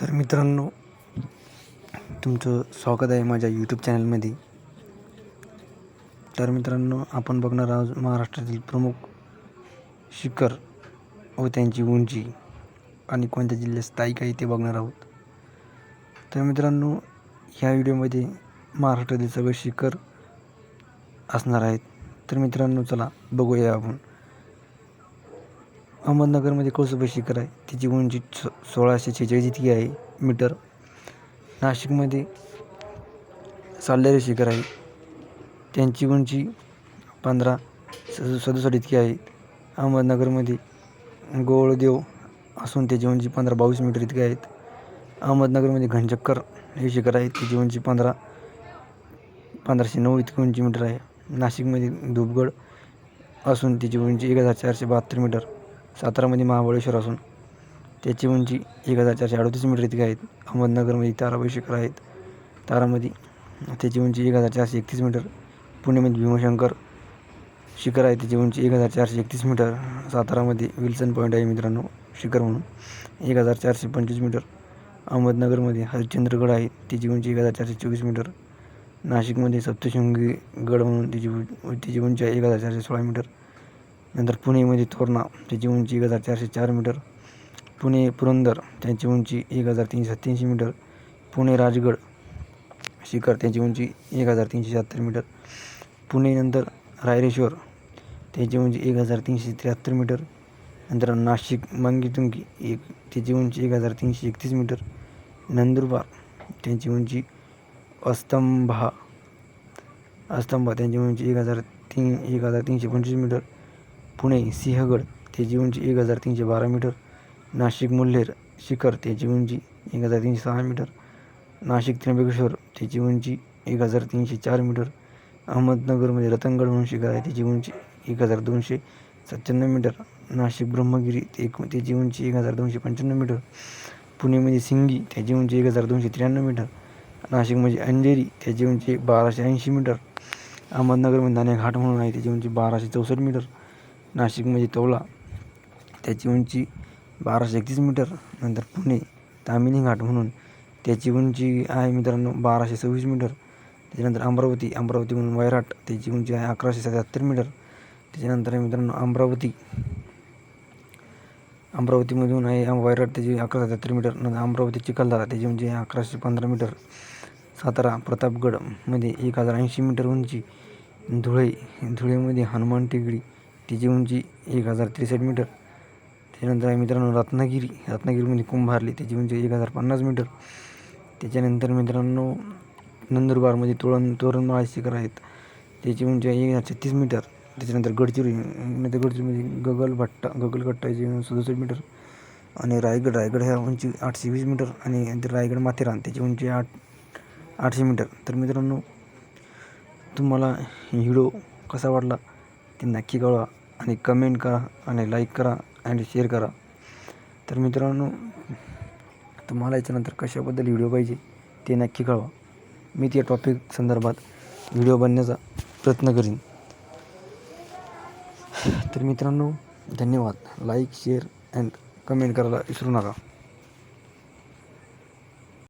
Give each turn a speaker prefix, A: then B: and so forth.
A: तर मित्रांनो तुमचं स्वागत आहे माझ्या यूट्यूब चॅनलमध्ये तर मित्रांनो आपण बघणार आहोत महाराष्ट्रातील प्रमुख शिखर व त्यांची उंची आणि कोणत्या जिल्ह्यात स्थायिक आहे ते बघणार आहोत. तर मित्रांनो ह्या व्हिडिओमध्ये महाराष्ट्रातील सगळे शिखर असणार आहेत. तर मित्रांनो चला बघूया आपण. अहमदनगरमध्ये कळसुबाई शिखर आहे. तिची उंची सो सोळाशे छेचाळीस इतकी आहे मीटर. नाशिकमध्ये साल्हेरी शिखर आहे. त्यांची उंची पंधरा स सदुसष्ट इतकी आहे. अहमदनगरमध्ये गोळदेव असून त्याची उंची पंधरा बावीस मीटर इतकी आहेत. अहमदनगरमध्ये घनचक्कर हे शिखर आहे. त्याची उंची पंधरा पंधराशे नऊ इतकी उंची मीटर आहे. नाशिकमध्ये धूपगड असून त्याची उंची एक हजार चारशे बहात्तर मीटर. सातारामध्ये महाबळेश्वर असून त्याची उंची एक हजार चारशे अडतीस मीटर इतकी आहेत अहमदनगरमध्ये ताराबाई शिखर आहेत. तारामध्ये त्याची उंची एक हजार चारशे एकतीस मीटर पुण्यामध्ये भीमशंकर शिखर आहे. त्याची उंची एक हजार चारशे एकतीस मीटर सातारामध्ये विल्सन पॉईंट आहे मित्रांनो शिखर म्हणून. एक हजार चारशे पंचवीस मीटर अहमदनगरमध्ये हरिश्चंद्रगड आहे. त्याची उंची एक हजार चारशे चोवीस मीटर नाशिकमध्ये सप्तशृंगी गड म्हणून त्याची त्याची उंची आहे एक हजार चारशे सोळा मीटर नंतर पुणेमध्ये तोरणा त्याची उंची एक हजार चारशे चार मीटर. पुणे पुरंदर त्यांची उंची एक हजार तीनशे सत्त्याऐंशी मीटर. पुणे राजगड शिखर त्यांची उंची एक हजार तीनशे शहात्तर मीटर. पुणे नंतर रायरेश्वर त्याची उंची एक हजार तीनशे त्र्याहत्तर मीटर. नंतर नाशिक मंगीतुंगी एक त्याची उंची एक हजार तीनशे एकतीस मीटर. नंदुरबार त्यांची उंची अस्तंभा अस्तंभा त्यांची उंची एक हजार तीन एक हजार तीनशे पंचवीस मीटर. पुणे सिंहगड त्याची उंची एक हजार तीनशे बारा मीटर नाशिक मुल्हेर शिखर त्याची उंची एक हजार तीनशे सहा मीटर नाशिक त्र्यंबकेश्वर त्याची उंची एक हजार तीनशे चार मीटर अहमदनगरमध्ये रतनगड म्हणून शिखर आहे त्याची उंची एक हजार दोनशे सत्त्याण्णव मीटर नाशिक ब्रह्मगिरी ते एक त्याची उंची एक हजार दोनशे पंच्याण्णव मीटर पुणेमध्ये सिंगी त्याची उंची एक हजार दोनशे त्र्याण्णव मीटर नाशिकमध्ये अंधेरी त्याची उंची बाराशे ऐंशी मीटर अहमदनगरमध्ये नाणे घाट म्हणून आहे त्याची उंची बाराशे चौसष्ट मीटर नाशिकमध्ये तौला. त्याची उंची बाराशे एकतीस मीटर नंतर पुणे तामिनी घाट म्हणून त्याची उंची आहे मित्रांनो बाराशे सव्वीस मीटर. त्याच्यानंतर अमरावती अमरावती म्हणून वैराट त्याची उंची आहे अकराशे सत्याहत्तर मीटर. त्याच्यानंतर आहे मित्रांनो अमरावती. अमरावतीमधून आहे वैराट त्याची अकरा सत्याहत्तर मीटर नंतर अमरावती चिखलदरा त्याची उंची आहे अकराशे पंधरा मीटर. सातारा प्रतापगडमध्ये एक हजार ऐंशी मीटर उंची. धुळे धुळेमध्ये हनुमान टेकडी त्याची उंची एक हजार त्रेसष्ट मीटर. त्याच्यानंतर आहे मित्रांनो रत्नागिरी. रत्नागिरीमध्ये कुंभारली त्याची उंची एक हजार पन्नास मीटर. त्याच्यानंतर मित्रांनो नंदुरबारमध्ये तोरण तोरणमाळा शिखर आहेत. त्याची उंची आहे एक हजार छत्तीस मीटर. त्याच्यानंतर गडचिरोली नंतर गडचिरोलीमध्ये गगलभट्टा गगलकट्टा याची सदुसष्ट मीटर. आणि रायगड रायगड ह्या उंची आठशे वीस मीटर. आणि रायगड माथेरान त्याची उंची आठ आठशे मीटर. तर मित्रांनो तुम्हाला हिडो कसा वाटला ते नक्की कळवा. आणि कमेंट करा आणि लाईक करा आणि शेअर करा. तर मित्रांनो तुम्हाला याच्यानंतर कशाबद्दल व्हिडिओ पाहिजे ते नक्की कळवा. मी त्या टॉपिक संदर्भात व्हिडिओ बनण्याचा प्रयत्न करीन. तर मित्रांनो धन्यवाद. लाईक शेअर अँड कमेंट करायला विसरू नका.